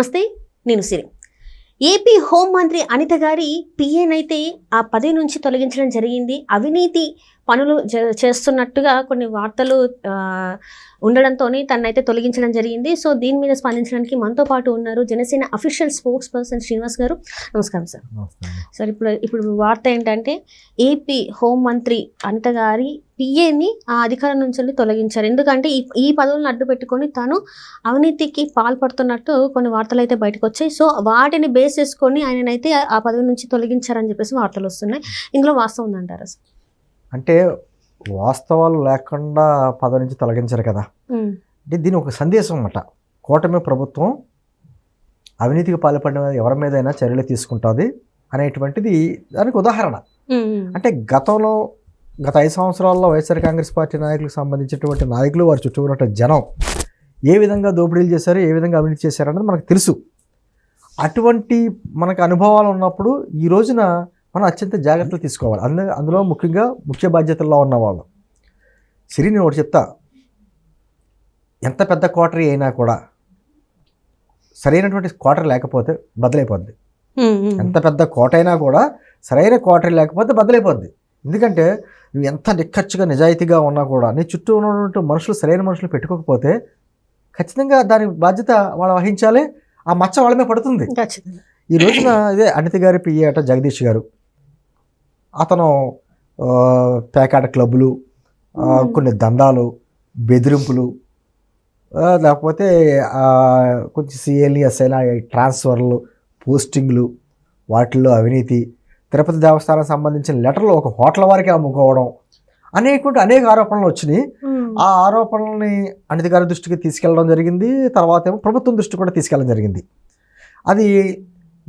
నమస్తే నేను సిరి. ఏపీ హోంమంత్రి అనిత గారి పిఏనైతే ఆ పదవి నుంచి తొలగించడం జరిగింది. అవినీతి పనులు చేస్తున్నట్టుగా కొన్ని వార్తలు ఉండడంతో తనైతే తొలగించడం జరిగింది. సో దీని మీద స్పందించడానికి మనతో పాటు ఉన్నారు Janasena official spokesperson Srinivas గారు. నమస్కారం సార్. సార్ ఇప్పుడు ఇప్పుడు వార్త ఏంటంటే ఏపీ హోంమంత్రి అనిత గారి పిఏని ఆ అధికారం నుంచి తొలగించారు. ఎందుకంటే ఈ ఈ పదవులను అడ్డు పెట్టుకొని తాను అవినీతికి పాల్పడుతున్నట్టు కొన్ని వార్తలు అయితే బయటకు వచ్చాయి. సో వాటిని బేస్ చేసుకొని ఆయననైతే ఆ పదవి నుంచి తొలగించారని చెప్పేసి వార్తలు వస్తున్నాయి. ఇందులో వాస్తవం ఉందంటారా సార్? అంటే వాస్తవాలు లేకుండా పదవి నుంచి తొలగించారు కదా. అంటే దీని ఒక సందేశం అన్నమాట. కూటమి ప్రభుత్వం అవినీతికి పాల్పడిన ఎవరి మీదైనా చర్యలు తీసుకుంటుంది అనేటువంటిది దానికి ఉదాహరణ. అంటే గతంలో గత ఐదు సంవత్సరాల్లో వైఎస్ఆర్ కాంగ్రెస్ పార్టీ నాయకులకు సంబంధించినటువంటి నాయకులు వారి చుట్టూ ఉన్నటువంటి జనం ఏ విధంగా దోపిడీలు చేశారు ఏ విధంగా అవినీతి చేశారు అనేది మనకు తెలుసు. అటువంటి మనకు అనుభవాలు ఉన్నప్పుడు ఈ రోజున మనం అత్యంత జాగ్రత్తలు తీసుకోవాలి. అందు అందులో ముఖ్యంగా ముఖ్య బాధ్యతల్లో ఉన్నవాళ్ళు. సిరి నేను ఒకటి చెప్తా. ఎంత పెద్ద క్వార్టరీ అయినా కూడా సరైనటువంటి క్వార్టర్ లేకపోతే బదులైపోద్ది. ఎంత పెద్ద కోట అయినా కూడా సరైన క్వార్టర్ లేకపోతే బద్దలైపోద్ది. ఎందుకంటే నువ్వు ఎంత నిక్కచ్చిగా నిజాయితీగా ఉన్నా కూడా నీ చుట్టూ ఉన్నటువంటి మనుషులు సరైన మనుషులు పెట్టుకోకపోతే ఖచ్చితంగా దాని బాధ్యత వాళ్ళు వహించాలి. ఆ మచ్చ వాళ్ళ మీద పడుతుంది. ఈ రోజున ఇదే అనిత గారి పిఏ అట జగదీష్ గారు. అతను పేకాట క్లబ్బులు ఆ, కొన్ని దందాలు బెదిరింపులు లేకపోతే కొంచెం సిఎల్ఈ ఎస్ఐలా ట్రాన్స్ఫర్లు పోస్టింగ్లు వాటిల్లో అవినీతి తిరుపతి దేవస్థానం సంబంధించిన లెటర్లు ఒక హోటల్ వారికి అమ్ముకోవడం అనేక అనేక ఆరోపణలు వచ్చినాయి. ఉమ్, ఆ ఆరోపణల్ని గారి దృష్టికి తీసుకెళ్ళడం జరిగింది. తర్వాత ఏమో ప్రభుత్వం దృష్టికి కూడా తీసుకెళ్ళడం జరిగింది. అది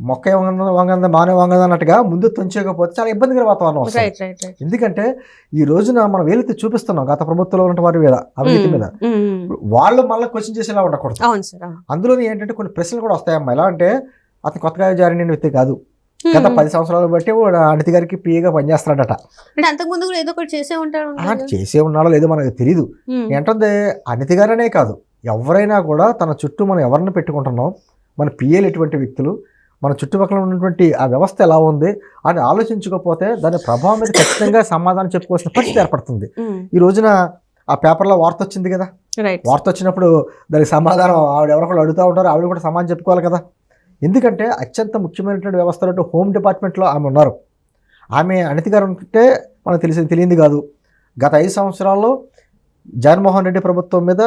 మొక్క వంగ వంగంద మానవ వంగద అన్నట్టుగా ముందు తుంచకపోతే చాలా ఇబ్బందికర వాతావరణం వస్తుంది. ఎందుకంటే ఈ రోజున మనం వేలెత్తి చూపిస్తున్నాం గత ప్రభుత్వంలో ఉన్న వారి మీద అవినీతి మీద ఉమ్, ఉమ్. వాళ్ళు మళ్ళీ క్వశ్చన్ చేసేలా ఉండకూడదు. అవును సార్ అవును. అందులో ఏంటంటే కొన్ని ప్రశ్నలు కూడా వస్తాయమ్మా. ఎలా అంటే అతను కొత్తగా జారిన వ్యక్తి కాదు. గత. పది సంవత్సరాలు బట్టి అనిత గారికి పిఏగా పనిచేస్తున్నాడట. అంతకుముందు కూడా ఏదో ఒకటి చేసే ఉంటారు ఆ, చేసే ఉన్నాడో లేదో మనకు తెలియదు ఏంటంటే అనిత గారనే కాదు. ఎవరైనా కూడా తన చుట్టూ మనం ఎవరిని పెట్టుకుంటున్నాం మన పిఏలు ఎటువంటి వ్యక్తులు మన చుట్టుపక్కల ఉన్నటువంటి ఆ వ్యవస్థ ఎలా ఉంది అని ఆలోచించకపోతే దాని ప్రభావం మీద ఖచ్చితంగా సమాధానం చెప్పుకోవాల్సిన పరిస్థితి ఏర్పడుతుంది. ఈ రోజున ఆ పేపర్లో వార్త వచ్చింది కదా? వార్త వచ్చినప్పుడు దానికి సమాధానం ఆవిడ ఎవరొకరు అడుగుతూ ఉంటారు ఆవిడ కూడా సమాధానం చెప్పుకోవాలి కదా? ఎందుకంటే అత్యంత ముఖ్యమైనటువంటి వ్యవస్థలో హోమ్ డిపార్ట్మెంట్లో ఆమె ఉన్నారు. ఆమె అనిత గారు ఉంటే మనకు తెలిసి తెలియంది కాదు. గత ఐదు సంవత్సరాల్లో జగన్మోహన్ రెడ్డి ప్రభుత్వం మీద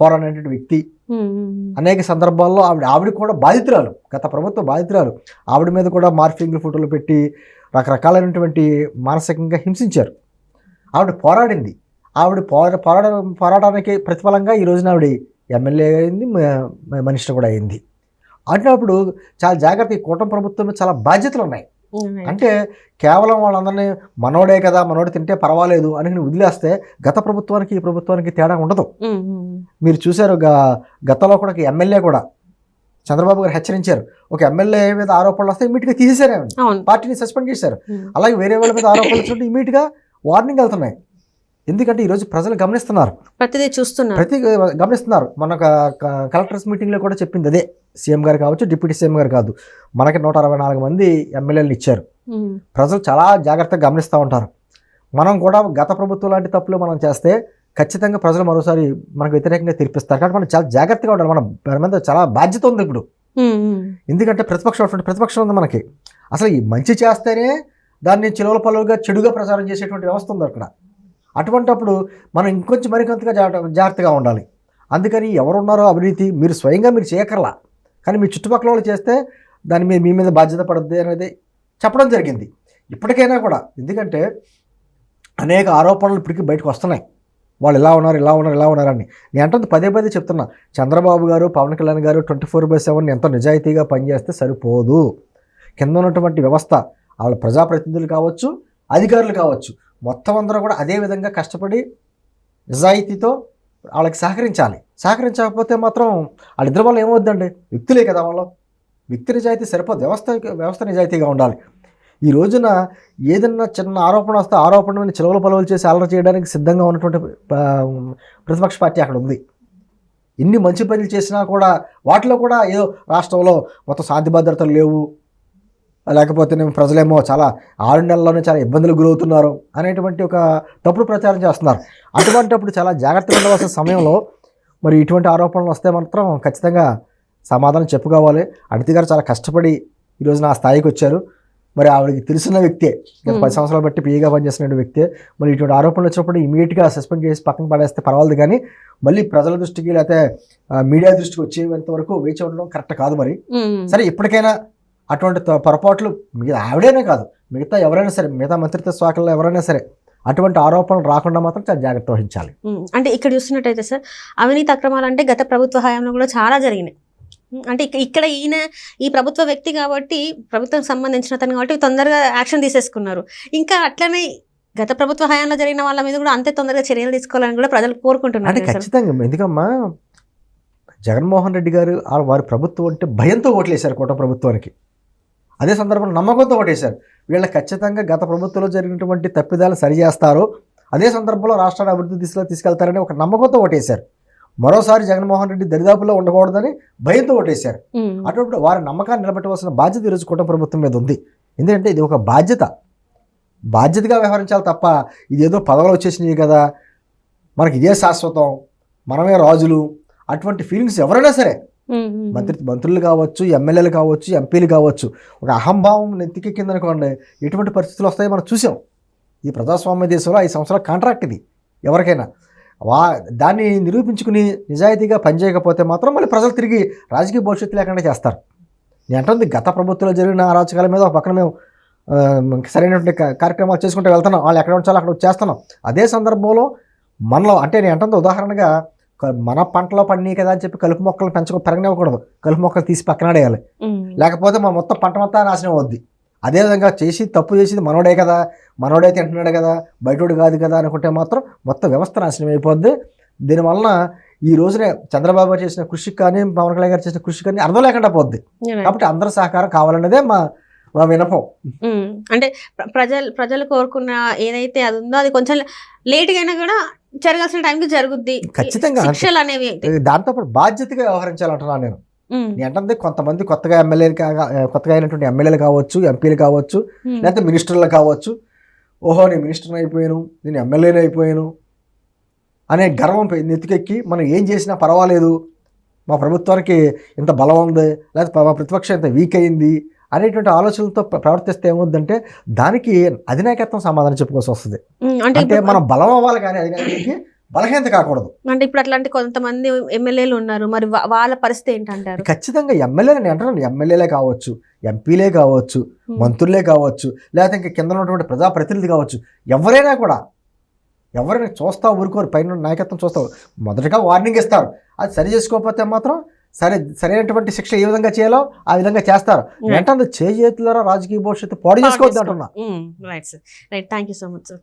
పోరాడినటువంటి వ్యక్తి. అనేక సందర్భాల్లో ఆవిడ ఆవిడ కూడా బాధితురాలు. గత ప్రభుత్వ బాధితురాలు. ఆవిడ మీద కూడా మార్ఫింగ్ ఫోటోలు పెట్టి రకరకాలైనటువంటి మానసికంగా హింసించారు. ఆవిడ పోరాడింది. ఆవిడ పోరా పోరాడ పోరాటానికి ప్రతిఫలంగా ఈ రోజున ఆవిడ ఎమ్మెల్యే అయింది మినిస్టర్ కూడా అయింది. అన్నప్పుడు చాలా జాగ్రత్త ఈ కూటమి ప్రభుత్వం చాలా బాధ్యతలు ఉన్నాయి అంటే కేవలం వాళ్ళందరినీ మనోడే కదా మనోడు తింటే పర్వాలేదు అని నువ్వు వదిలేస్తే గత ప్రభుత్వానికి ఈ ప్రభుత్వానికి తేడా ఉండదు. మీరు చూశారు గతంలో కూడా ఎమ్మెల్యే కూడా చంద్రబాబు గారు హెచ్చరించారు. ఒక ఎమ్మెల్యే మీద ఆరోపణలు వస్తే ఇమీడియట్గా తీసేశారు పార్టీని సస్పెండ్ చేశారు. అలాగే వేరే వాళ్ళ మీద ఆరోపణలు ఇమీడియట్గా వార్నింగ్ వెళ్తున్నాయి. ఎందుకంటే ఈరోజు ప్రజలు గమనిస్తున్నారు. ప్రతిదీ చూస్తున్నారు. ప్రతి గమనిస్తున్నారు. మన కలెక్టర్స్ మీటింగ్లో కూడా చెప్పింది అదే. సీఎం గారు కావచ్చు డిప్యూటీ సీఎం గారు కాదు. మనకి నూట అరవై నాలుగు మంది ఎమ్మెల్యేలు ఇచ్చారు. ప్రజలు చాలా జాగ్రత్తగా గమనిస్తూ ఉంటారు. మనం కూడా గత ప్రభుత్వం లాంటి తప్పులు మనం చేస్తే ఖచ్చితంగా ప్రజలు మరోసారి మనకు వ్యతిరేకంగా తీర్పిస్తారు. కాబట్టి మనం చాలా జాగ్రత్తగా ఉండాలి. మనం మన మీద చాలా బాధ్యత ఉంది ఇప్పుడు. ఎందుకంటే ప్రతిపక్షం ప్రతిపక్షం ఉంది మనకి. అసలు ఈ మంచి చేస్తేనే దాన్ని చిలువల పలువుగా చెడుగా ప్రచారం చేసేటువంటి వ్యవస్థ ఉంది అక్కడ. అటువంటప్పుడు మనం ఇంకొంచెం మరికొంతగా జాగ్రత్తగా ఉండాలి. అందుకని ఎవరున్నారో అవినీతి మీరు స్వయంగా మీరు చేయకర్లా. కానీ మీ చుట్టుపక్కల వాళ్ళు చేస్తే దాని మీద మీ మీద బాధ్యత పడుద్ది అనేది చెప్పడం జరిగింది. ఇప్పటికైనా కూడా. ఎందుకంటే అనేక ఆరోపణలు ఇప్పటికీ బయటకు వస్తున్నాయి. వాళ్ళు ఇలా ఉన్నారు ఇలా ఉన్నారు ఇలా ఉన్నారని. నేను అంటే పదే పదే చెప్తున్నా. చంద్రబాబు గారు పవన్ కళ్యాణ్ గారు ట్వంటీ ఫోర్ బై సెవెన్ ఎంతో నిజాయితీగా పనిచేస్తే సరిపోదు. కింద ఉన్నటువంటి వ్యవస్థ వాళ్ళ ప్రజాప్రతినిధులు కావచ్చు అధికారులు కావచ్చు. మొత్తం అందరూ కూడా అదే విధంగా కష్టపడి నిజాయితీతో వాళ్ళకి సహకరించాలి. సహకరించకపోతే మాత్రం వాళ్ళిద్దరి వల్ల ఏమవుద్దండి? వ్యక్తులే కదా వాళ్ళు. వ్యక్తి నిజాయితీ సరిపోదు. వ్యవస్థ వ్యవస్థ నిజాయితీగా ఉండాలి. ఈ రోజున ఏదన్నా చిన్న ఆరోపణ వస్తే ఆరోపణ చిలవలు పలువలు చేసి అల్లరి చేయడానికి సిద్ధంగా ఉన్నటువంటి ప్రతిపక్ష పార్టీ అక్కడ ఉంది. ఎన్ని మంచి పనులు చేసినా కూడా వాటిలో కూడా ఏదో రాష్ట్రంలో మొత్తం శాంతి భద్రతలు లేవు. లేకపోతే నేను ప్రజలేమో చాలా ఆరు నెలల్లోనే చాలా ఇబ్బందులు గురవుతున్నారు అనేటువంటి ఒక తప్పుడు ప్రచారం చేస్తున్నారు అటువంటిప్పుడు చాలా జాగ్రత్తగా ఉండవలసిన సమయంలో మరి ఇటువంటి ఆరోపణలు వస్తే మాత్రం ఖచ్చితంగా సమాధానం చెప్పుకోవాలి అనితి గారు చాలా కష్టపడి ఈరోజు నా స్థాయికి వచ్చారు మరి ఆవిడకి తెలిసిన వ్యక్తే. పది సంవత్సరాలు బట్టి పీగా పనిచేస్తున్న వ్యక్తే మరి ఇటువంటి ఆరోపణలు వచ్చినప్పుడు ఇమీడియట్గా సస్పెండ్ చేసి పక్కన పడేస్తే పర్వాలేదు కానీ మళ్ళీ ప్రజల దృష్టికి లేకపోతే మీడియా దృష్టికి వచ్చేంత వరకు వేచి ఉండడం కరెక్ట్ కాదు మరి. సరే ఇప్పటికైనా అటువంటి పొరపాట్లు మిగతా ఆవిడైనా కాదు. మిగతా ఎవరైనా సరే మిగతా మంత్రిత్వ శాఖల్లో ఎవరైనా సరే అటువంటి ఆరోపణలు రాకుండా మాత్రం చాలా జాగ్రత్త వహించాలి. అంటే ఇక్కడ చూస్తున్నట్టయితే సార్ అవినీతి అక్రమాలు అంటే గత ప్రభుత్వ హయాంలో కూడా చాలా జరిగినాయి. అంటే ఇక్క- ఇక్కడ ఈయన ఈ ప్రభుత్వ వ్యక్తి కాబట్టి ప్రభుత్వం సంబంధించిన అతను కాబట్టి తొందరగా యాక్షన్ తీసేసుకున్నారు. ఇంకా అట్లనే గత ప్రభుత్వ హయాంలో జరిగిన వాళ్ళ మీద కూడా అంతే తొందరగా చర్యలు తీసుకోవాలని కూడా ప్రజలు కోరుకుంటున్నారు అంటే ఖచ్చితంగా ఎందుకమ్మా? జగన్మోహన్ రెడ్డి గారు వారి ప్రభుత్వం అంటే భయంతో ఓట్లేశారు కూట ప్రభుత్వానికి. అదే సందర్భంలో నమ్మకంతో ఓటేశారు. వీళ్ళ ఖచ్చితంగా గత ప్రభుత్వంలో జరిగినటువంటి తప్పిదాలు సరిచేస్తారు. అదే సందర్భంలో రాష్ట్రాన్ని అభివృద్ధి దిశలో తీసుకెళ్తారని ఒక నమ్మకంతో ఓటేశారు. మరోసారి జగన్మోహన్ రెడ్డి దరిదాపుల్లో ఉండకూడదని భయంతో ఓటేశారు. అటువంటి వారి నమ్మకాన్ని నిలబెట్టవలసిన బాధ్యత ఈరోజు కుటుంబ ప్రభుత్వం మీద ఉంది. ఎందుకంటే ఇది ఒక బాధ్యత. బాధ్యతగా వ్యవహరించాలి తప్ప ఇది ఏదో పదవులు వచ్చేసినాయి కదా. మనకి ఇదే శాశ్వతం. మనమే రాజులు. అటువంటి ఫీలింగ్స్ ఎవరైనా సరే మంత్రి మంత్రులు కావచ్చు ఎమ్మెల్యేలు కావచ్చు ఎంపీలు కావచ్చు ఒక అహంభావం నెత్తికెక్కిందనుకోండి ఎటువంటి పరిస్థితులు వస్తాయో మనం చూసాం. ఈ ప్రజాస్వామ్య దేశంలో ఐదు సంవత్సరాల కాంట్రాక్ట్ ఇది ఎవరికైనా. వా దాన్ని నిరూపించుకుని నిజాయితీగా పనిచేయకపోతే మాత్రం మళ్ళీ ప్రజలు తిరిగి రాజకీయ భవిష్యత్తు లేకుండా చేస్తారు. నేను అంటుంది గత ప్రభుత్వంలో జరిగిన అరాచకాల మీద ఒక పక్కన మేము సరైనటువంటి కార్యక్రమాలు చేసుకుంటూ వెళ్తున్నాం. వాళ్ళు ఎక్కడ ఉంచాలో అక్కడ చేస్తున్నాం. అదే సందర్భంలో మనలో అంటే నేను అంటుంది ఉదాహరణగా మన పంటలో పండినాయి కదా అని చెప్పి కలుపు మొక్కలు పెంచక పెరగనివ్వకూడదు. కలుపు మొక్కలు తీసి పక్కన ఆడేయాలి. లేకపోతే మన మొత్తం పంట మొత్తం నాశనం అవుద్ది. అదేవిధంగా చేసి తప్పు చేసింది మనోడే కదా. మనోడే తింటున్నాడు కదా. బయటోడు కాదు కదా అనుకుంటే మాత్రం మొత్తం వ్యవస్థ నాశనం అయిపోద్ది. దీనివలన ఈ రోజునే చంద్రబాబు గారు చేసిన కృషికి కానీ పవన్ కళ్యాణ్ గారు చేసిన కృషి కానీ అర్థం లేకుండా పోద్ది. కాబట్టి అందరి సహకారం కావాలన్నదే మా మా వినపం. అంటే ప్ర- ప్రజలు ప్రజలు కోరుకున్న ఏదైతే అది ఉందో అది కొంచెం లేట్గా అయినా కూడా జరగాల్సిన టైంకి జరుగుద్ది. ఖచ్చితంగా. శిక్షలు అనేవి దాంతోపాటు బాధ్యతగా వ్యవహరించాలంటున్నాను నేను. అంటే కొంతమంది కొత్తగా ఎమ్మెల్యేలు కాగా కొత్తగా అయినటువంటి ఎమ్మెల్యేలు కావచ్చు ఎంపీలు కావచ్చు లేకపోతే మినిస్టర్లు కావచ్చు ఓహో నేను మినిస్టర్ని అయిపోయాను నేను ఎమ్మెల్యేని అయిపోయాను అనే గర్వం నెత్తికెక్కి మనం ఏం చేసినా పర్వాలేదు. మా ప్రభుత్వానికి ఇంత బలం ఉంది లేకపోతే మా ప్రతిపక్షం ఇంత వీక్ అయింది అనేటువంటి ఆలోచనలతో ప్ర- ప్రవర్తిస్తే ఏమవుద్దంటే దానికి అధినాయకత్వం సమాధానం చెప్పుకోవాల్సి వస్తుంది. అంటే మనం బలం అవ్వాలి కానీ అధినాయకుడికి బలహీనత కాకూడదు. అంటే ఇప్పుడు అట్లాంటి కొంతమంది ఎమ్మెల్యేలు ఉన్నారు. మరి వాళ్ళ పరిస్థితి ఏంటంటారు? ఖచ్చితంగా ఎమ్మెల్యేలు నేను అంటున్నాను. ఎమ్మెల్యేలే కావచ్చు ఎంపీలే కావచ్చు మంత్రులే కావచ్చు లేకపోతే ఇంకా కింద ఉన్నటువంటి ప్రజాప్రతినిధి కావచ్చు ఎవరైనా కూడా ఎవరైనా చూస్తా ఊరుకోరు పైన నాయకత్వం చూస్తావు మొదటగా వార్నింగ్ ఇస్తారు. అది సరి చేసుకోకపోతే మాత్రం సరే సరైనటువంటి శిక్ష ఏ విధంగా చేయాలో ఆ విధంగా చేస్తారు. వెంటనే చేతుల రాజకీయ భవిష్యత్తు పాడు చేసుకోవద్దు అంటున్నా. Right sir right thank you so much sir